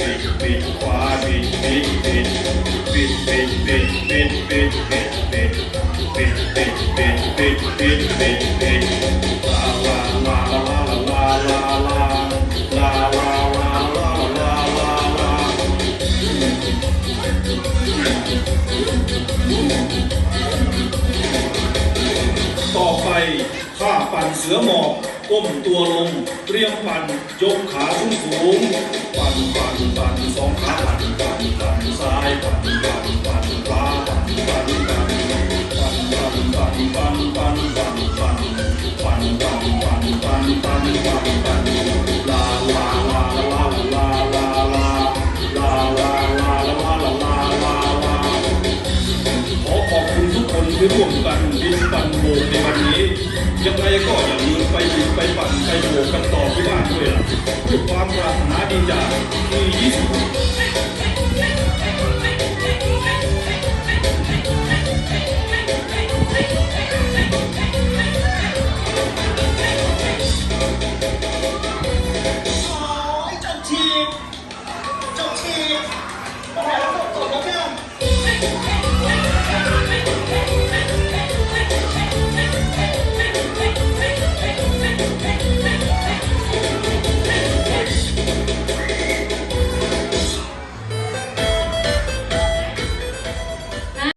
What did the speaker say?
บิดบิดขวาบิดบิดบิดบิดบิดบิดบิดบิดบิดบิดบิดบิดบิดบิดบิดบิดบิดลาลาลาลาลาลาลาลาลาลาลาลาลาลาต่อไปข้าปั่นเสือหมอบก้มตัวลงเตรียมปั่นยกขาสูงสูง ขอขอบคุณทุกคนที่ร่วมกันดิสปันโบในวันนี้ยังไงก็อย่าลืม มาดีจากที่ 26 โอ้ยเจ้าทีม